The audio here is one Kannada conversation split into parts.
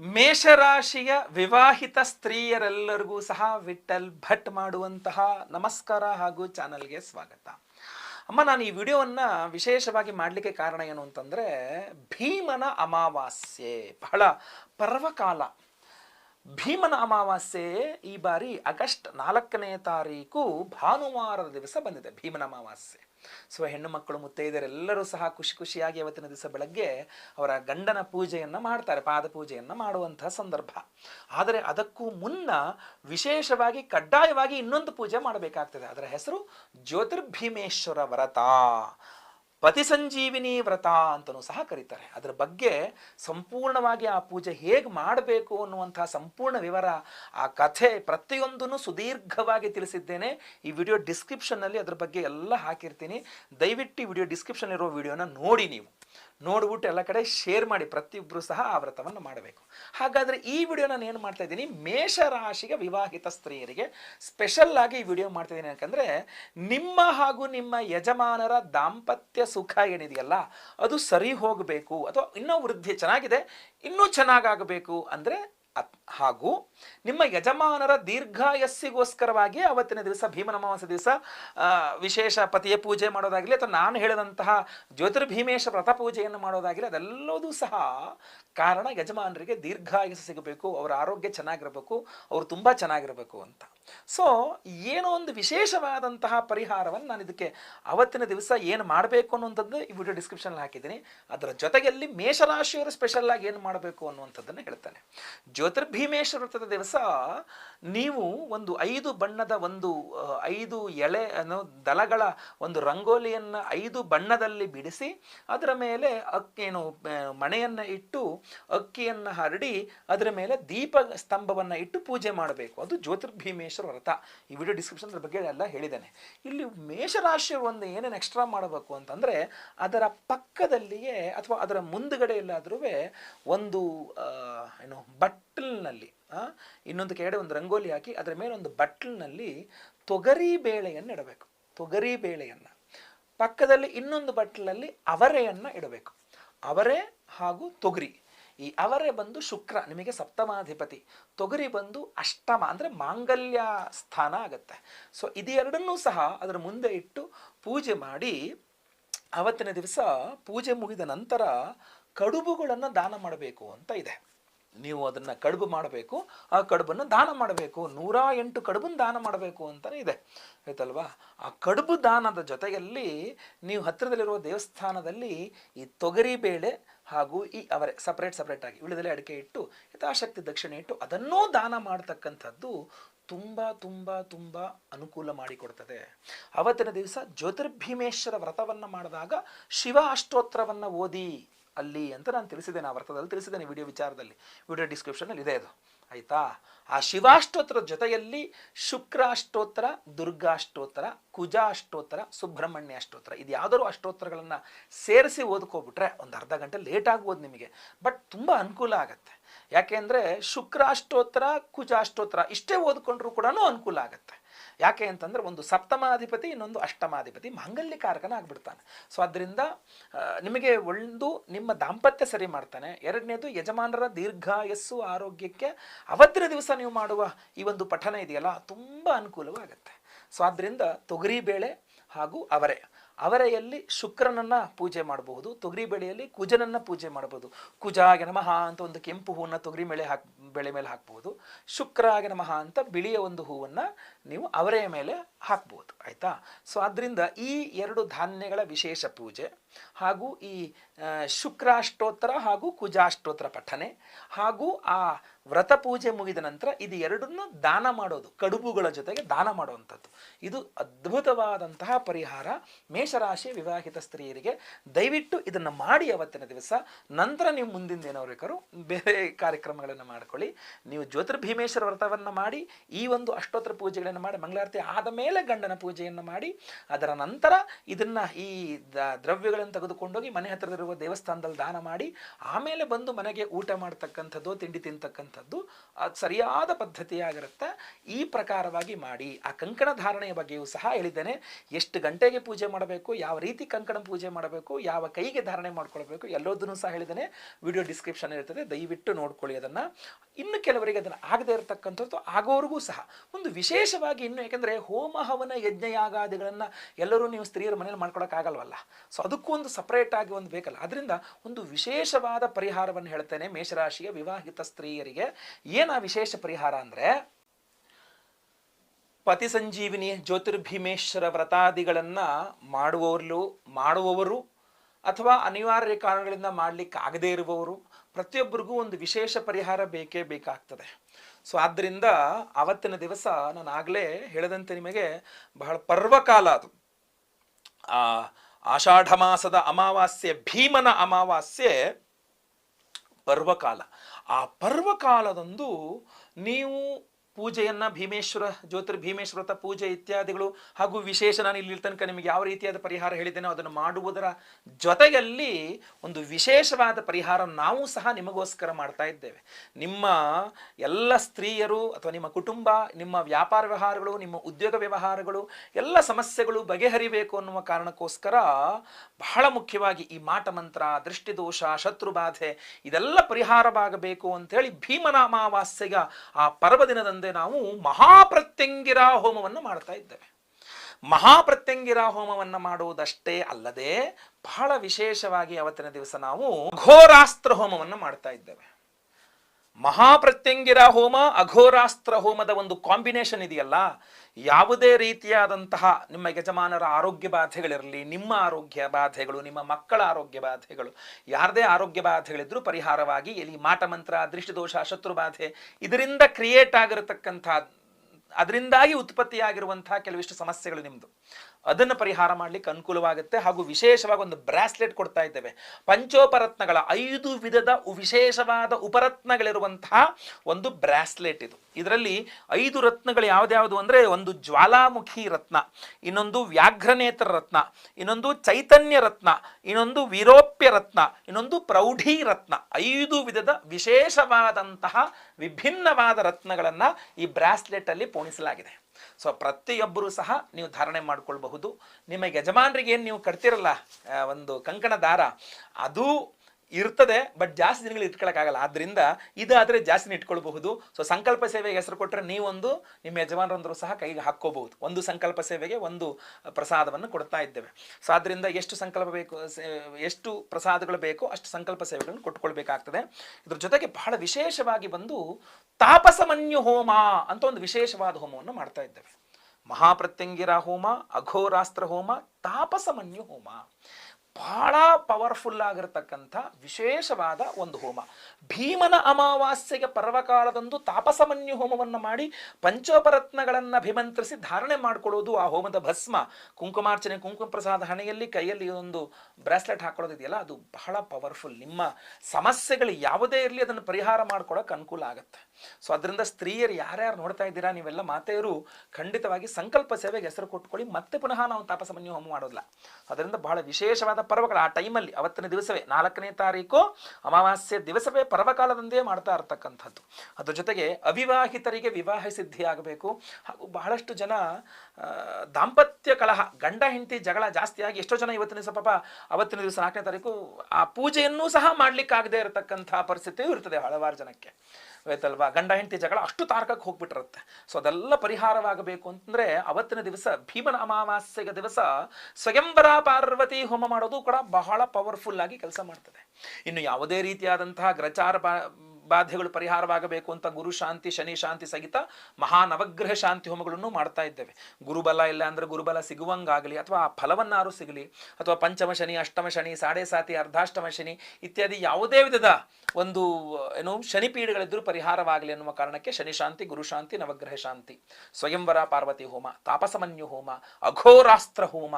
ಮೇಷರಾಶಿಯ ವಿವಾಹಿತ ಸ್ತ್ರೀಯರೆಲ್ಲರಿಗೂ ಸಹ ವಿಠಲ್ ಭಟ್ ಮಾಡುವಂತಹ ನಮಸ್ಕಾರ ಹಾಗೂ ಚಾನಲ್ಗೆ ಸ್ವಾಗತ. ಅಮ್ಮ, ನಾನು ಈ ವಿಡಿಯೋವನ್ನು ವಿಶೇಷವಾಗಿ ಮಾಡಲಿಕ್ಕೆ ಕಾರಣ ಏನು ಅಂತಂದರೆ ಭೀಮನ ಅಮಾವಾಸ್ಯೆ. ಬಹಳ ಪರ್ವಕಾಲ. ಭೀಮನ ಅಮಾವಾಸ್ಯೆ ಈ ಬಾರಿ ಆಗಸ್ಟ್ ನಾಲ್ಕನೇ ತಾರೀಕು ಭಾನುವಾರದ ದಿವಸ ಬಂದಿದೆ ಭೀಮನ ಅಮಾವಾಸ್ಯೆ. ಸೊ, ಹೆಣ್ಣು ಮಕ್ಕಳು ಮುತ್ತೈದರೆಲ್ಲರೂ ಸಹ ಖುಷಿ ಖುಷಿಯಾಗಿ ಅವತ್ತಿನ ದಿವಸ ಬೆಳಗ್ಗೆ ಅವರ ಗಂಡನ ಪೂಜೆಯನ್ನು ಮಾಡ್ತಾರೆ, ಪಾದ ಪೂಜೆಯನ್ನು ಮಾಡುವಂತಹ ಸಂದರ್ಭ. ಆದರೆ ಅದಕ್ಕೂ ಮುನ್ನ ವಿಶೇಷವಾಗಿ ಕಡ್ಡಾಯವಾಗಿ ಇನ್ನೊಂದು ಪೂಜೆ ಮಾಡಬೇಕಾಗ್ತದೆ. ಅದರ ಹೆಸರು ಜ್ಯೋತಿರ್ಭೀಮೇಶ್ವರ ವ್ರತ. ಪತಿ ಸಂಜೀವಿನಿ ವ್ರತ ಅಂತಲೂ ಸಹ ಕರೀತಾರೆ. ಅದರ ಬಗ್ಗೆ ಸಂಪೂರ್ಣವಾಗಿ ಆ ಪೂಜೆ ಹೇಗೆ ಮಾಡಬೇಕು ಅನ್ನುವಂತಹ ಸಂಪೂರ್ಣ ವಿವರ ಆ ಕಥೆ ಪ್ರತಿಯೊಂದನ್ನು ಸುದೀರ್ಘವಾಗಿ ತಿಳಿಸಿದ್ದೇನೆ. ಈ ವಿಡಿಯೋ ಡಿಸ್ಕ್ರಿಪ್ಷನ್ನಲ್ಲಿ ಅದ್ರ ಬಗ್ಗೆ ಎಲ್ಲ ಹಾಕಿರ್ತೀನಿ. ದಯವಿಟ್ಟು ವಿಡಿಯೋ ಡಿಸ್ಕ್ರಿಪ್ಷನ್ ಇರೋ ವಿಡಿಯೋನ ನೋಡಿ ನೀವು. ನೋಡ್ಬಿಟ್ಟು ಎಲ್ಲ ಕಡೆ ಶೇರ್ ಮಾಡಿ ಪ್ರತಿಯೊಬ್ಬರು ಸಹ ಆ ವ್ರತವನ್ನು ಮಾಡಬೇಕು. ಹಾಗಾದರೆ ಈ ವಿಡಿಯೋ ನಾನು ಏನು ಮಾಡ್ತಾ ಇದ್ದೀನಿ? ಮೇಷರಾಶಿಗೆ ವಿವಾಹಿತ ಸ್ತ್ರೀಯರಿಗೆ ಸ್ಪೆಷಲ್ ಆಗಿ ಈ ವಿಡಿಯೋ ಮಾಡ್ತಾ ಇದ್ದೀನಿ ಯಾಕಂದರೆ ನಿಮ್ಮ ಹಾಗೂ ನಿಮ್ಮ ಯಜಮಾನರ ದಾಂಪತ್ಯ ಸುಖ ಏನಿದೆಯಲ್ಲ, ಅದು ಸರಿ ಹೋಗಬೇಕು. ಅಥವಾ ಇನ್ನೂ ವೃದ್ಧಿ ಚೆನ್ನಾಗಿದೆ, ಇನ್ನೂ ಚೆನ್ನಾಗಾಗಬೇಕು ಅಂದರೆ ಹಾಗೂ ನಿಮ್ಮ ಯಜಮಾನರ ದೀರ್ಘಾಯಸ್ಸಿಗೋಸ್ಕರವಾಗಿ ಅವತ್ತಿನ ದಿವಸ ಭೀಮನ ಅಮಾವಾಸ್ಯ ದಿವಸ ವಿಶೇಷ ಪತಿಯ ಪೂಜೆ ಮಾಡೋದಾಗಲಿ ಅಥವಾ ನಾನು ಹೇಳಿದಂತಹ ಜ್ಯೋತಿರ್ಭೀಮೇಶ ವ್ರತ ಪೂಜೆಯನ್ನು ಮಾಡೋದಾಗಲಿ ಅದೆಲ್ಲದೂ ಸಹ ಕಾರಣ ಯಜಮಾನರಿಗೆ ದೀರ್ಘಾಯಸ್ಸು ಸಿಗಬೇಕು, ಅವರ ಆರೋಗ್ಯ ಚೆನ್ನಾಗಿರಬೇಕು, ಅವರು ತುಂಬ ಚೆನ್ನಾಗಿರಬೇಕು ಅಂತ. ಸೊ ಏನೋ ಒಂದು ವಿಶೇಷವಾದಂತಹ ಪರಿಹಾರವನ್ನು ನಾನು ಇದಕ್ಕೆ ಅವತ್ತಿನ ದಿವಸ ಏನು ಮಾಡಬೇಕು ಅನ್ನುವಂಥದ್ದು ಈ ವಿಡಿಯೋ ಡಿಸ್ಕ್ರಿಪ್ಷನಲ್ಲಿ ಹಾಕಿದ್ದೀನಿ. ಅದರ ಜೊತೆಯಲ್ಲಿ ಮೇಷರಾಶಿಯವರು ಸ್ಪೆಷಲ್ ಆಗಿ ಏನು ಮಾಡಬೇಕು ಅನ್ನುವಂಥದ್ದನ್ನು ಹೇಳ್ತಾನೆ. ಜ್ಯೋತಿರ್ಭೀಮೇಶ್ವರ ವೃತ್ತದ ದಿವಸ ನೀವು ಒಂದು ಐದು ಬಣ್ಣದ ಒಂದು ಐದು ಎಳೆ ದಳಗಳ ಒಂದು ರಂಗೋಲಿಯನ್ನು ಐದು ಬಣ್ಣದಲ್ಲಿ ಬಿಡಿಸಿ, ಅದರ ಮೇಲೆ ಅಕ್ಕೇನು ಮಣೆಯನ್ನು ಇಟ್ಟು ಅಕ್ಕಿಯನ್ನು ಹರಡಿ, ಅದರ ಮೇಲೆ ದೀಪ ಸ್ತಂಭವನ್ನು ಇಟ್ಟು ಪೂಜೆ ಮಾಡಬೇಕು. ಅದು ಜ್ಯೋತಿರ್ಭೀಮೇಶ್ವರ ವ್ರತ ಈ ವಿಡಿಯೋ ಡಿಸ್ಕ್ರಿಪ್ಷನ್ ಅದ್ರ ಬಗ್ಗೆ ಎಲ್ಲ ಹೇಳಿದ್ದೇನೆ. ಇಲ್ಲಿ ಮೇಷರಾಶಿ ಒಂದು ಏನೇನು ಎಕ್ಸ್ಟ್ರಾ ಮಾಡಬೇಕು ಅಂತಂದರೆ, ಅದರ ಪಕ್ಕದಲ್ಲಿಯೇ ಅಥವಾ ಅದರ ಮುಂದುಗಡೆ ಎಲ್ಲಾದ್ರೂ ಒಂದು ಏನು ಬಟ್ಟಲ್ನಲ್ಲಿ ಇನ್ನೊಂದು ಕೆಳಗಡೆ ಒಂದು ರಂಗೋಲಿ ಹಾಕಿ ಅದರ ಮೇಲೆ ಒಂದು ಬಟ್ಟಲ್ನಲ್ಲಿ ತೊಗರಿ ಬೇಳೆಯನ್ನು ಇಡಬೇಕು. ತೊಗರಿ ಬೇಳೆಯನ್ನು. ಪಕ್ಕದಲ್ಲಿ ಇನ್ನೊಂದು ಬಟ್ಟಲಲ್ಲಿ ಅವರೆಯನ್ನು ಇಡಬೇಕು. ಅವರೆ ಹಾಗೂ ತೊಗರಿ. ಈ ಅವರೆ ಬಂದು ಶುಕ್ರ, ನಿಮಗೆ ಸಪ್ತಮಾಧಿಪತಿ. ತೊಗರಿ ಬಂದು ಅಷ್ಟಮ, ಅಂದರೆ ಮಾಂಗಲ್ಯ ಸ್ಥಾನ ಆಗುತ್ತೆ. ಸೊ ಇದೆರಡನ್ನೂ ಸಹ ಅದರ ಮುಂದೆ ಇಟ್ಟು ಪೂಜೆ ಮಾಡಿ, ಅವತ್ತಿನ ದಿವಸ ಪೂಜೆ ಮುಗಿದ ನಂತರ ಕಡುಬುಗಳನ್ನು ದಾನ ಮಾಡಬೇಕು ಅಂತ ಇದೆ. ನೀವು ಅದನ್ನು ಕಡುಬು ಮಾಡಬೇಕು, ಆ ಕಡುಬನ್ನು ದಾನ ಮಾಡಬೇಕು. ನೂರ ಎಂಟು ಕಡುಬನ್ನು ದಾನ ಮಾಡಬೇಕು ಅಂತಲೇ ಇದೆ. ಆಯ್ತಲ್ವಾ? ಆ ಕಡುಬು ದಾನದ ಜೊತೆಯಲ್ಲಿ ನೀವು ಹತ್ತಿರದಲ್ಲಿರುವ ದೇವಸ್ಥಾನದಲ್ಲಿ ಈ ತೊಗರಿ ಬೇಳೆ ಹಾಗೂ ಈ ಅವರೆ ಸಪ್ರೇಟ್ ಸಪ್ರೇಟ್ ಆಗಿ ಉಳಿದಲೆ ಅಡಿಕೆ ಇಟ್ಟು, ಯಥಾಶಕ್ತಿ ದಕ್ಷಿಣೆ ಇಟ್ಟು ಅದನ್ನೂ ದಾನ ಮಾಡತಕ್ಕಂಥದ್ದು ತುಂಬ ತುಂಬ ತುಂಬ ಅನುಕೂಲ ಮಾಡಿಕೊಡ್ತದೆ. ಅವತ್ತಿನ ದಿವಸ ಜ್ಯೋತಿರ್ಭೀಮೇಶ್ವರ ವ್ರತವನ್ನು ಮಾಡಿದಾಗ ಶಿವ ಅಷ್ಟೋತ್ರವನ್ನು ಓದಿ ಅಲ್ಲಿ ಅಂತ ನಾನು ತಿಳಿಸಿದ್ದೇನೆ ಆ ವ್ರತದಲ್ಲಿ ತಿಳಿಸಿದ್ದೇನೆ ವಿಡಿಯೋ ವಿಚಾರದಲ್ಲಿ. ವಿಡಿಯೋ ಡಿಸ್ಕ್ರಿಪ್ಷನಲ್ಲಿ ಇದೆ ಅದು. ಆಯಿತಾ? ಆ ಶಿವಾಷ್ಟೋತ್ರದ ಜೊತೆಯಲ್ಲಿ ಶುಕ್ರಾಷ್ಟೋತ್ರ ಕುಜಾ ಅಷ್ಟೋತ್ತರ ಸುಬ್ರಹ್ಮಣ್ಯ ಅಷ್ಟೋತ್ತರ ಇದು ಯಾವ್ದಾದ್ರು ಅಷ್ಟೋತ್ತರಗಳನ್ನು ಸೇರಿಸಿ ಓದ್ಕೋಬಿಟ್ರೆ ಒಂದು ಅರ್ಧ ಗಂಟೆ ಲೇಟ್ ಆಗ್ಬೋದು ನಿಮಗೆ. ಬಟ್ ತುಂಬ ಅನುಕೂಲ ಆಗುತ್ತೆ. ಯಾಕೆಂದರೆ ಶುಕ್ರಾಷ್ಟೋತ್ರ, ಕುಜಾಷ್ಟೋತ್ರ ಇಷ್ಟೇ ಓದ್ಕೊಂಡ್ರೂ ಕೂಡ ಅನುಕೂಲ ಆಗತ್ತೆ. ಯಾಕೆ ಅಂತಂದ್ರೆ ಒಂದು ಸಪ್ತಮಾಧಿಪತಿ, ಇನ್ನೊಂದು ಅಷ್ಟಮಾಧಿಪತಿ ಮಾಂಗಲ್ಯಕಾರಕನ ಆಗ್ಬಿಡ್ತಾನೆ ಸೊ ಅದರಿಂದ ನಿಮಗೆ ಒಂದು ನಿಮ್ಮ ದಾಂಪತ್ಯ ಸರಿ ಮಾಡ್ತಾನೆ. ಎರಡನೇದು, ಯಜಮಾನರ ದೀರ್ಘಾಯಸ್ಸು ಆರೋಗ್ಯಕ್ಕೆ ಅವದ್ರ ದಿವಸ ನೀವು ಮಾಡುವ ಈ ಒಂದು ಪಠನ ಇದೆಯಲ್ಲ, ತುಂಬ ಅನುಕೂಲವಾಗುತ್ತೆ. ಸೊ ಆದ್ದರಿಂದ ತೊಗರಿಬೇಳೆ ಹಾಗೂ ಅವರೆ. ಅವರೆಯಲ್ಲಿ ಶುಕ್ರನನ್ನ ಪೂಜೆ ಮಾಡಬಹುದು, ತೊಗರಿ ಬೆಳೆಯಲ್ಲಿ ಕುಜನನ್ನ ಪೂಜೆ ಮಾಡಬಹುದು. ಕುಜಾಗೆ ನಮಃ ಅಂತ ಒಂದು ಕೆಂಪು ಹೂವನ್ನ ತೊಗರಿ ಮೇಲೆ ಹಾಕ್, ಬೆಳೆ ಮೇಲೆ ಹಾಕ್ಬಹುದು. ಶುಕ್ರಾಗೆ ನಮಃ ಅಂತ ಬಿಳಿಯ ಒಂದು ಹೂವನ್ನ ನೀವು ಅವರೇ ಮೇಲೆ ಹಾಕ್ಬೋದು, ಆಯಿತಾ? ಸೊ ಆದ್ದರಿಂದ ಈ ಎರಡು ಧಾನ್ಯಗಳ ವಿಶೇಷ ಪೂಜೆ ಹಾಗೂ ಈ ಶುಕ್ರಾಷ್ಟೋತ್ತರ ಹಾಗೂ ಕುಜಾಷ್ಟೋತ್ರ ಪಠನೆ ಹಾಗೂ ಆ ವ್ರತ ಪೂಜೆ ಮುಗಿದ ನಂತರ ಇದು ಎರಡನ್ನು ದಾನ ಮಾಡೋದು, ಕಡುಬುಗಳ ಜೊತೆಗೆ ದಾನ ಮಾಡುವಂಥದ್ದು. ಇದು ಅದ್ಭುತವಾದಂತಹ ಪರಿಹಾರ. ಮೇಷರಾಶಿ ವಿವಾಹಿತ ಸ್ತ್ರೀಯರಿಗೆ ದಯವಿಟ್ಟು ಇದನ್ನು ಮಾಡಿ ಅವತ್ತಿನ ದಿವಸ. ನಂತರ ನೀವು ಮುಂದಿನ ದಿನ ಬೇಕಾದ್ರೂ ಬೇರೆ ಕಾರ್ಯಕ್ರಮಗಳನ್ನು ಮಾಡ್ಕೊಳ್ಳಿ. ನೀವು ಜ್ಯೋತಿರ್ಭೀಮೇಶ್ವರ ವ್ರತವನ್ನು ಮಾಡಿ ಈ ಒಂದು ಅಷ್ಟೋತ್ತರ ಪೂಜೆಗಳನ್ನು ಮಾಡಿ, ಮಂಗಳಾರತಿ ಆದ ಮೇಲೆ ಗಂಡನ ಪೂಜೆಯನ್ನು ಮಾಡಿ, ಅದರ ನಂತರ ಇದನ್ನ ಈ ದ್ರವ್ಯಗಳನ್ನು ತೆಗೆದುಕೊಂಡೋಗಿ ಮನೆ ಹತ್ತಿರದಲ್ಲಿರುವ ದೇವಸ್ಥಾನದಲ್ಲಿ ದಾನ ಮಾಡಿ, ಆಮೇಲೆ ಬಂದು ಮನೆಗೆ ಊಟ ಮಾಡ್ತಕ್ಕಂಥದ್ದು, ತಿಂಡಿ ತಿಂತಕ್ಕಂಥದ್ದು ಸರಿಯಾದ ಪದ್ಧತಿಯಾಗಿರುತ್ತೆ. ಈ ಪ್ರಕಾರವಾಗಿ ಮಾಡಿ. ಆ ಕಂಕಣ ಧಾರಣೆಯ ಬಗ್ಗೆಯೂ ಸಹ ಹೇಳಿದ್ದೇನೆ. ಎಷ್ಟು ಗಂಟೆಗೆ ಪೂಜೆ ಮಾಡಬೇಕು, ಯಾವ ರೀತಿ ಕಂಕಣ ಪೂಜೆ ಮಾಡಬೇಕು, ಯಾವ ಕೈಗೆ ಧಾರಣೆ ಮಾಡ್ಕೊಳ್ಬೇಕು, ಎಲ್ಲೋದನ್ನು ಸಹ ಹೇಳಿದ್ದೇನೆ. ವಿಡಿಯೋ ಡಿಸ್ಕ್ರಿಪ್ಷನ್ ಇರ್ತದೆ ದಯವಿಟ್ಟು ನೋಡ್ಕೊಳ್ಳಿ ಅದನ್ನು. ಇನ್ನು ಕೆಲವರಿಗೆ ಅದನ್ನು ಆಗದೇ ಇರತಕ್ಕಂಥದ್ದು ಆಗೋರಿಗೂ ಸಹ ಒಂದು ವಿಶೇಷವಾಗಿ ಇನ್ನು ಯಾಕೆಂದರೆ ಹೋಮ ಹವನ ಯಜ್ಞಯಾಗಾದಿಗಳನ್ನು ಎಲ್ಲರೂ ನೀವು ಸ್ತ್ರೀಯರ ಮನೇಲಿ ಮಾಡ್ಕೊಳಕ್ಕಾಗಲ್ವಲ್ಲ ಸೊ ಅದಕ್ಕೂ ಒಂದು ಸಪ್ರೇಟ್ ಆಗಿ ಒಂದು ಬೇಕಲ್ಲ. ಅದರಿಂದ ಒಂದು ವಿಶೇಷವಾದ ಪರಿಹಾರವನ್ನು ಹೇಳ್ತೇನೆ ಮೇಷರಾಶಿಯ ವಿವಾಹಿತ ಸ್ತ್ರೀಯರಿಗೆ. ಏನ ವಿಶೇಷ ಪರಿಹಾರ ಅಂದರೆ? ಪತಿ ಸಂಜೀವಿನಿ ಜ್ಯೋತಿರ್ಭೀಮೇಶ್ವರ ವ್ರತಾದಿಗಳನ್ನು ಮಾಡುವವರು ಮಾಡುವವರು ಅಥವಾ ಅನಿವಾರ್ಯ ಕಾರಣಗಳಿಂದ ಮಾಡಲಿಕ್ಕೆ ಆಗದೇ ಇರುವವರು ಪ್ರತಿಯೊಬ್ಬರಿಗೂ ಒಂದು ವಿಶೇಷ ಪರಿಹಾರ ಬೇಕೇ ಬೇಕಾಗ್ತದೆ. ಸೊ ಆದ್ದರಿಂದ ಆವತ್ತಿನ ದಿವಸ ನಾನು ಆಗಲೇ ಹೇಳಿದಂತೆ ನಿಮಗೆ ಬಹಳ ಪರ್ವಕಾಲ ಅದು. ಆ, ಆಷಾಢ ಮಾಸದ ಅಮಾವಾಸ್ಯೆ, ಭೀಮನ ಅಮಾವಾಸ್ಯೆ ಪರ್ವಕಾಲ. ಆ ಪರ್ವಕಾಲದಂದು ನೀವು ಪೂಜೆಯನ್ನ ಭೀಮೇಶ್ವರ ಜ್ಯೋತಿರ್ಭೀಮೇಶ್ವರತ ಪೂಜೆ ಇತ್ಯಾದಿಗಳು ಹಾಗೂ ವಿಶೇಷ ನಾನು ಇಲ್ಲಿ ತನಕ ನಿಮಗೆ ಯಾವ ರೀತಿಯಾದ ಪರಿಹಾರ ಹೇಳಿದ್ದೇನೋ ಅದನ್ನು ಮಾಡುವುದರ ಜೊತೆಯಲ್ಲಿ ಒಂದು ವಿಶೇಷವಾದ ಪರಿಹಾರ ನಾವು ಸಹ ನಿಮಗೋಸ್ಕರ ಮಾಡ್ತಾ ಇದ್ದೇವೆ. ನಿಮ್ಮ ಎಲ್ಲ ಸ್ತ್ರೀಯರು ಅಥವಾ ನಿಮ್ಮ ಕುಟುಂಬ, ನಿಮ್ಮ ವ್ಯಾಪಾರ ವ್ಯವಹಾರಗಳು, ನಿಮ್ಮ ಉದ್ಯೋಗ ವ್ಯವಹಾರಗಳು, ಎಲ್ಲ ಸಮಸ್ಯೆಗಳು ಬಗೆಹರಿಬೇಕು ಅನ್ನುವ ಕಾರಣಕ್ಕೋಸ್ಕರ ಬಹಳ ಮುಖ್ಯವಾಗಿ ಈ ಮಾಟ ಮಂತ್ರ ದೃಷ್ಟಿದೋಷ, ಶತ್ರುಬಾಧೆ ಇದೆಲ್ಲ ಪರಿಹಾರವಾಗಬೇಕು ಅಂತೇಳಿ ಹೇಳಿ ಅಮಾವಾಸ್ಯೆಗ ಆ ಪರ್ವದಿನದಂದೇ ನಾವು ಮಹಾಪ್ರತ್ಯಂಗಿರ ಹೋಮವನ್ನು ಮಾಡ್ತಾ ಇದ್ದೇವೆ. ಮಹಾಪ್ರತ್ಯಂಗಿರ ಹೋಮವನ್ನು ಮಾಡುವುದಷ್ಟೇ ಅಲ್ಲದೆ ಬಹಳ ವಿಶೇಷವಾಗಿ ಅವತ್ತಿನ ದಿವಸ ನಾವು ಘೋರಾಸ್ತ್ರ ಹೋಮವನ್ನು ಮಾಡ್ತಾ ಇದ್ದೇವೆ. ಮಹಾಪ್ರತ್ಯಂಗಿರ ಹೋಮ, ಅಘೋರಾಸ್ತ್ರ ಹೋಮದ ಒಂದು ಕಾಂಬಿನೇಷನ್ ಇದೆಯಲ್ಲ, ಯಾವುದೇ ರೀತಿಯಾದಂತಹ ನಿಮ್ಮ ಯಜಮಾನರ ಆರೋಗ್ಯ ಬಾಧೆಗಳಿರಲಿ, ನಿಮ್ಮ ಆರೋಗ್ಯ ಬಾಧೆಗಳು, ನಿಮ್ಮ ಮಕ್ಕಳ ಆರೋಗ್ಯ ಬಾಧೆಗಳು, ಯಾರದೇ ಆರೋಗ್ಯ ಬಾಧೆಗಳಿದ್ರೂ ಪರಿಹಾರವಾಗಿ ಎಲ್ಲಿ ಮಾಟ ಮಂತ್ರ ದೃಷ್ಟಿದೋಷ ಶತ್ರು ಬಾಧೆ, ಇದರಿಂದ ಕ್ರಿಯೇಟ್ ಆಗಿರತಕ್ಕಂಥ, ಅದರಿಂದಾಗಿ ಉತ್ಪತ್ತಿಯಾಗಿರುವಂತಹ ಕೆಲವಿಷ್ಟು ಸಮಸ್ಯೆಗಳು ನಿಮ್ಮದು ಅದನ್ನು ಪರಿಹಾರ ಮಾಡಲಿಕ್ಕೆ ಅನುಕೂಲವಾಗುತ್ತೆ. ಹಾಗೂ ವಿಶೇಷವಾಗಿ ಒಂದು ಬ್ರಾಸ್ಲೆಟ್ ಕೊಡ್ತಾ ಇದ್ದೇವೆ. ಪಂಚೋಪರತ್ನಗಳ ಐದು ವಿಧದ ವಿಶೇಷವಾದ ಉಪರತ್ನಗಳಿರುವಂತಹ ಒಂದು ಬ್ರಾಸ್ಲೆಟ್ ಇದು. ಇದರಲ್ಲಿ ಐದು ರತ್ನಗಳು ಯಾವ್ದ್ಯಾವುದು ಅಂದರೆ ಒಂದು ಜ್ವಾಲಾಮುಖಿ ರತ್ನ, ಇನ್ನೊಂದು ವ್ಯಾಘ್ರನೇತ್ರ ರತ್ನ, ಇನ್ನೊಂದು ಚೈತನ್ಯ ರತ್ನ, ಇನ್ನೊಂದು ವಿರೋಪ್ಯ ರತ್ನ, ಇನ್ನೊಂದು ಪ್ರೌಢಿ ರತ್ನ. ಐದು ವಿಧದ ವಿಶೇಷವಾದಂತಹ ವಿಭಿನ್ನವಾದ ರತ್ನಗಳನ್ನು ಈ ಬ್ರಾಸ್ಲೆಟ್ ಅಲ್ಲಿ ಪೋಣಿಸಲಾಗಿದೆ. ಸೊ ಪ್ರತಿಯೊಬ್ಬರೂ ಸಹ ನೀವು ಧಾರಣೆ ಮಾಡಿಕೊಳ್ಬಹುದು. ನಿಮ್ಮ ಯಜಮಾನರಿಗೆ ಏನು ನೀವು ಕಟ್ತಿರಲ್ಲ ಒಂದು ಕಂಕಣ ದಾರ, ಅದು ಇರ್ತದೆ ಬಟ್ ಜಾಸ್ತಿ ದಿನಗಳು ಇಟ್ಕೊಳಕ್ಕಾಗಲ್ಲ. ಆದ್ದರಿಂದ ಇದಾದರೆ ಜಾಸ್ತಿ ಇಟ್ಕೊಳ್ಬಹುದು. ಸೊ ಸಂಕಲ್ಪ ಸೇವೆಗೆ ಹೆಸರು ಕೊಟ್ಟರೆ ನೀವೊಂದು ನಿಮ್ಮ ಯಜಮಾನರಂದರು ಸಹ ಕೈಗೆ ಹಾಕ್ಕೋಬಹುದು. ಒಂದು ಸಂಕಲ್ಪ ಸೇವೆಗೆ ಒಂದು ಪ್ರಸಾದವನ್ನು ಕೊಡ್ತಾ ಇದ್ದೇವೆ. ಸೊ ಆದ್ದರಿಂದ ಎಷ್ಟು ಸಂಕಲ್ಪ ಬೇಕು ಎಷ್ಟು ಪ್ರಸಾದಗಳು ಬೇಕೋ ಅಷ್ಟು ಸಂಕಲ್ಪ ಸೇವೆಗಳನ್ನು ಕೊಟ್ಕೊಳ್ಬೇಕಾಗ್ತದೆ ಇದ್ರ ಜೊತೆಗೆ ಬಹಳ ವಿಶೇಷವಾಗಿ ಬಂದು ತಾಪಸಮನ್ಯು ಹೋಮ ಅಂತ ಒಂದು ವಿಶೇಷವಾದ ಹೋಮವನ್ನು ಮಾಡ್ತಾ ಇದ್ದೇವೆ. ಮಹಾಪ್ರತ್ಯಂಗಿರ ಹೋಮ, ಅಘೋರಾಸ್ತ್ರ ಹೋಮ, ತಾಪಸಮನ್ಯು ಹೋಮ. ಬಹಳ ಪವರ್ಫುಲ್ ಆಗಿರತಕ್ಕಂಥ ವಿಶೇಷವಾದ ಒಂದು ಹೋಮ. ಭೀಮನ ಅಮಾವಾಸ್ಯೆಗೆ ಪರ್ವಕಾಲದಂದು ತಾಪಸಮನ್ಯು ಹೋಮವನ್ನು ಮಾಡಿ ಪಂಚೋಪರತ್ನಗಳನ್ನು ಅಭಿಮಂತ್ರಿಸಿ ಧಾರಣೆ ಮಾಡಿಕೊಳ್ಳೋದು ಆ ಹೋಮದ ಭಸ್ಮ. ಕುಂಕುಮಾರ್ಚನೆ ಕುಂಕುಮ ಪ್ರಸಾದ ಹಣೆಯಲ್ಲಿ ಕೈಯಲ್ಲಿ ಒಂದು ಬ್ರಾಸ್ಲೆಟ್ ಹಾಕೊಳ್ಳೋದಿದೆಯಲ್ಲ ಅದು ಬಹಳ ಪವರ್ಫುಲ್ ನಿಮ್ಮ ಸಮಸ್ಯೆಗಳು ಯಾವುದೇ ಇರಲಿ ಅದನ್ನು ಪರಿಹಾರ ಮಾಡ್ಕೊಳ್ಳೋಕೆ ಅನುಕೂಲ ಆಗುತ್ತೆ. ಸೊ ಅದರಿಂದ ಸ್ತ್ರೀಯರು ಯಾರ್ಯಾರು ನೋಡ್ತಾ ಇದ್ದೀರಾ ನೀವೆಲ್ಲ ಮಾತೆಯರು ಖಂಡಿತವಾಗಿ ಸಂಕಲ್ಪ ಸೇವೆಗೆ ಹೆಸರು ಕೊಟ್ಕೊಳ್ಳಿ, ಮತ್ತೆ ಪುನಃ ನಾವು ತಾಪಸಮನ್ಯು ಹೋಮ ಮಾಡೋದಿಲ್ಲ. ಅದರಿಂದ ಬಹಳ ವಿಶೇಷವಾದ ಪರ್ವಗಳು, ಆ ಟೈಮಲ್ಲಿ ಅವತ್ತಿನ ದಿವಸವೇ ನಾಲ್ಕನೇ ತಾರೀಕು ಅಮಾವಾಸ್ಯೆ ದಿವಸವೇ ಪರ್ವಕಾಲದಂದೇ ಮಾಡ್ತಾ ಇರ್ತಕ್ಕಂಥದ್ದು. ಅದ್ರ ಜೊತೆಗೆ ಅವಿವಾಹಿತರಿಗೆ ವಿವಾಹ ಸಿದ್ಧಿ ಆಗಬೇಕು ಹಾಗೂ ಬಹಳಷ್ಟು ಜನ ದಾಂಪತ್ಯ ಕಲಹ, ಗಂಡ, ಹೆಂಡತಿ ಜಗಳ ಜಾಸ್ತಿಯಾಗಿ ಎಷ್ಟೋ ಜನ ಇವತ್ತಿನ ದಿವಸ ಪಾಪ ಅವತ್ತಿನ ದಿವಸ ನಾಲ್ಕನೇ ತಾರೀಕು ಆ ಪೂಜೆಯನ್ನು ಸಹ ಮಾಡಲಿಕ್ಕಾಗದೇ ಇರತಕ್ಕಂಥ ಪರಿಸ್ಥಿತಿಯೂ ಇರ್ತದೆ ಹಲವಾರು ಜನಕ್ಕೆ. ಆಯ್ತಲ್ವಾ ಗಂಡ, ಹೆಂಡತಿ ಜಗಳ ಅಷ್ಟು ತಾರಕಕ್ಕೆ ಹೋಗ್ಬಿಟ್ಟಿರುತ್ತೆ. ಸೊ, ಅದೆಲ್ಲ ಪರಿಹಾರವಾಗಬೇಕು ಅಂತಂದ್ರೆ ಅವತ್ತಿನ ದಿವಸ ಭೀಮನ ಅಮಾವಾಸ್ಯೆಯ ದಿವಸ ಸ್ವಯಂವರ ಪಾರ್ವತಿ ಹೋಮ ಮಾಡೋದು ಕೂಡ ಬಹಳ ಪವರ್ಫುಲ್ ಆಗಿ ಕೆಲಸ ಮಾಡ್ತದೆ. ಇನ್ನು ಯಾವುದೇ ರೀತಿಯಾದಂತಹ ಗ್ರಚಾರ ಬಾಧೆಗಳು ಪರಿಹಾರವಾಗಬೇಕು ಅಂತ ಗುರು ಶಾಂತಿ, ಶನಿ ಶಾಂತಿ ಸಹಿತ ಮಹಾ ನವಗ್ರಹ ಶಾಂತಿ ಹೋಮಗಳನ್ನು ಮಾಡ್ತಾ ಇದ್ದೇವೆ. ಗುರುಬಲ ಇಲ್ಲ ಅಂದ್ರೆ ಗುರುಬಲ ಸಿಗುವಂಗಾಗಲಿ ಅಥವಾ ಆ ಫಲವನ್ನಾರು ಸಿಗಲಿ ಅಥವಾ ಪಂಚಮ ಶನಿ, ಅಷ್ಟಮ ಶನಿ, ಸಾಡೆ ಸಾತಿ, ಅರ್ಧಾಷ್ಟಮ ಶನಿ ಇತ್ಯಾದಿ ಯಾವುದೇ ವಿಧದ ಒಂದು, ಏನು, ಶನಿ ಪೀಡೆಗಳಿದ್ರೂ ಪರಿಹಾರವಾಗಲಿ ಅನ್ನುವ ಕಾರಣಕ್ಕೆ ಶನಿ ಶಾಂತಿ, ಗುರು ಶಾಂತಿ, ನವಗ್ರಹ ಶಾಂತಿ. ಸ್ವಯಂವರ, ಪಾರ್ವತಿ ಹೋಮ, ತಾಪಸಮನ್ಯು ಹೋಮ, ಅಘೋರಾಸ್ತ್ರ ಹೋಮ,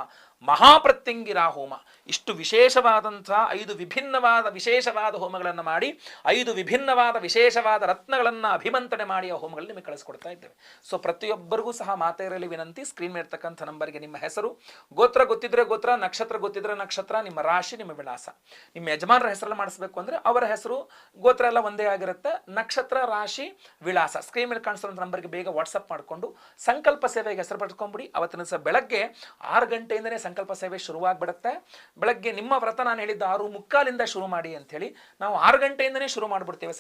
ಮಹಾಪ್ರತ್ಯಂಗಿರಾ ಹೋಮ. ಇಷ್ಟು ವಿಶೇಷವಾದಂತಹ ಐದು ವಿಭಿನ್ನವಾದ, ವಿಶೇಷವಾದ ಹೋಮಗಳನ್ನು ಮಾಡಿ ಐದು ವಿಭಿನ್ನವಾದ ವಿಶೇಷವಾದ ರತ್ನಗಳನ್ನು ಅಭಿಮಂತ್ರಣೆ ಮಾಡಿ ಆ ನಿಮಗೆ ಕಳಿಸ್ಕೊಡ್ತಾ ಇದ್ದೇವೆ. ಸೊ ಪ್ರತಿಯೊಬ್ಬರಿಗೂ ಸಹ ಮಾತೆಯರಲ್ಲಿ ವಿನಂತಿ ಸ್ಕ್ರೀನ್ ಮೇಲೆ ನಂಬರ್ಗೆ ನಿಮ್ಮ ಹೆಸರು, ಗೋತ್ರ ಗೊತ್ತಿದ್ರೆ ಗೋತ್ರ, ನಕ್ಷತ್ರ ಗೊತ್ತಿದ್ರೆ ನಕ್ಷತ್ರ, ನಿಮ್ಮ ರಾಶಿ, ನಿಮ್ಮ ವಿಳಾಸ. ನಿಮ್ಮ ಯಜಮಾನರ ಹೆಸರಲ್ಲಿ ಮಾಡಿಸ್ಬೇಕು ಅಂದ್ರೆ ಅವರ ಹೆಸರು, ಗೋತ್ರ ಎಲ್ಲ ಒಂದೇ ಆಗಿರುತ್ತೆ. ನಕ್ಷತ್ರ, ರಾಶಿ, ವಿಳಾಸ. ಸ್ಕ್ರೀನ್ ಮೇಲೆ ಕಾಣಿಸಿರೋ ನಂಬರ್ಗೆ ಬೇಗ ವಾಟ್ಸಪ್ ಮಾಡಿಕೊಂಡು ಸಂಕಲ್ಪ ಸೇವೆಗೆ ಹೆಸರು ಪಡ್ಕೊಂಬಿಡಿ ಅವತ್ತಿನ ದಿವಸ ಬೆಳಗ್ಗೆ ಆರು ಗಂಟೆಯಿಂದನೇ ಸಂಕಲ್ಪ ಸೇವೆ ಶುರುವಾಗ್ಬಿಡುತ್ತೆ. ಬೆಳಗ್ಗೆ ನಿಮ್ಮ ವ್ರತ ನಾನು ಹೇಳಿದ್ದ ಆರು ಮುಕ್ಕಾಲಿಂದ ಶುರು ಮಾಡಿ ಅಂತ ಹೇಳಿ ನಾವು ಆರು ಗಂಟೆಯಿಂದನೇ ಶುರು ಮಾಡಿಬಿಡ್ತೇವೆ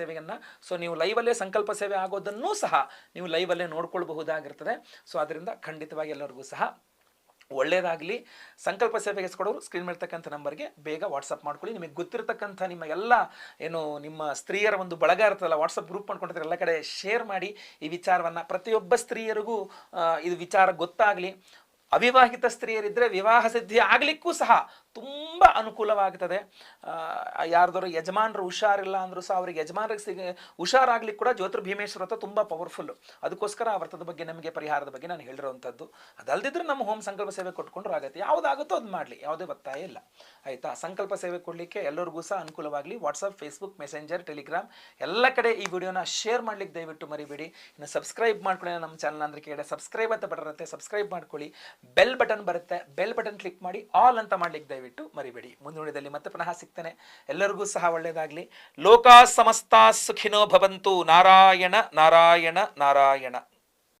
ಸೇವೆಯನ್ನು. ಸೊ ನೀವು ಲೈವಲ್ಲೇ ಸಂಕಲ್ಪ ಸೇವೆ ಆಗೋದನ್ನೂ ಸಹ ನೀವು ಲೈವಲ್ಲೇ ನೋಡ್ಕೊಳ್ಬಹುದಾಗಿರ್ತದೆ. ಸೊ ಅದರಿಂದ ಖಂಡಿತವಾಗಿ ಎಲ್ಲರಿಗೂ ಸಹ ಒಳ್ಳೆಯದಾಗಲಿ ಸಂಕಲ್ಪ ಸೇವೆಗೆ ಕೊಡೋರು ಸ್ಕ್ರೀನ್ ಮೇಲ್ತಕ್ಕಂಥ ನಂಬರ್ಗೆ ಬೇಗ ವಾಟ್ಸಪ್ ಮಾಡ್ಕೊಳ್ಳಿ. ನಿಮಗೆ ಗೊತ್ತಿರತಕ್ಕಂಥ ನಿಮ್ಮ ಎಲ್ಲ ಏನು ನಿಮ್ಮ ಸ್ತ್ರೀಯರ ಒಂದು ಬಳಗ ಇರ್ತದಲ್ಲ ವಾಟ್ಸಪ್ ಗ್ರೂಪ್ ಮಾಡ್ಕೊಂಡಿರ್ತಾರೆ, ಎಲ್ಲ ಕಡೆ ಶೇರ್ ಮಾಡಿ ಈ ವಿಚಾರವನ್ನು ಪ್ರತಿಯೊಬ್ಬ ಸ್ತ್ರೀಯರಿಗೂ ಇದು ವಿಚಾರ ಗೊತ್ತಾಗಲಿ. ಅವಿವಾಹಿತ ಸ್ತ್ರೀಯರಿದ್ದರೆ ವಿವಾಹ ಸಿದ್ಧಿ ಆಗಲಿಕ್ಕೂ ಸಹ ತುಂಬ ಅನುಕೂಲವಾಗ್ತದೆ. ಯಾರ್ದಾರು ಯಜಮಾನರು ಹುಷಾರಿಲ್ಲ ಅಂದರೂ ಸಹ ಅವ್ರಿಗೆ ಯಜಮಾನರಿಗೆ ಸಿಗ ಹುಷಾರಾಗ್ಲಿಕ್ಕೆ ಕೂಡ ಜ್ಯೋತಿರ್ ಭೀಮೇಶ್ವರ ವ್ರತ ತುಂಬ ಪವರ್ಫುಲ್ಲು ಅದಕ್ಕೋಸ್ಕರ ಆ ವ್ರತದ ಬಗ್ಗೆ ನಮಗೆ ಪರಿಹಾರದ ಬಗ್ಗೆ ನಾನು ಹೇಳಿರೋವಂಥದ್ದು ಅದಲ್ದಿದ್ರೆ ನಮ್ಮ ಹೋಮ್ ಸಂಕಲ್ಪ ಸೇವೆ ಕೊಟ್ಕೊಂಡ್ರು ಆಗುತ್ತೆ. ಯಾವುದಾಗುತ್ತೋ ಅದು ಮಾಡಲಿ. ಯಾವುದೇ ಒತ್ತಾಯ ಇಲ್ಲ. ಆಯಿತಾ? ಸಂಕಲ್ಪ ಸೇವೆ ಕೊಡಲಿಕ್ಕೆ ಎಲ್ಲರಿಗೂ ಸಹ ಅನುಕೂಲವಾಗಲಿ. ವಾಟ್ಸಪ್ ಫೇಸ್ಬುಕ್ ಮೆಸೆಂಜರ್ ಟೆಲಿಗ್ರಾಮ್ ಎಲ್ಲ ಕಡೆ ಈ ವಿಡಿಯೋನ ಶೇರ್ ಮಾಡ್ಲಿಕ್ಕೆ ದಯವಿಟ್ಟು ಮರಿಬೇಡಿ. ಇನ್ನು ಸಬ್ಸ್ಕ್ರೈಬ್ ಮಾಡ್ಕೊಳ್ಳಿ ನಮ್ಮ ಚಾನಲ್ ಅಂದ್ರೆ ಕೇಳಿ. ಸಬ್ಸ್ಕ್ರೈಬ್ ಅಂತ ಬರುತ್ತೆ ಸಬ್ಸ್ಕ್ರೈಬ್ ಮಾಡ್ಕೊಳ್ಳಿ. ಬೆಲ್ ಬಟನ್ ಬರುತ್ತೆ. ಬೆಲ್ ಬಟನ್ ಕ್ಲಿಕ್ ಮಾಡಿ ಆಲ್ ಅಂತ ಮಾಡ್ಲಿಕ್ಕೆ ದಯವಿಟ್ಟು ಮರಿಬೇಡಿ. ಮುಂದಿನದಲ್ಲಿ ಮತ್ತೆ ಪುನಃ ಸಿಗ್ತೇನೆ. ಎಲ್ಲರಿಗೂ ಸಹ ಒಳ್ಳೆಯದಾಗಲಿ. ಲೋಕ ಸಮಸ್ತ ಸುಖಿನೋ ಭವಂತು. ನಾರಾಯಣ ನಾರಾಯಣ ನಾರಾಯಣ.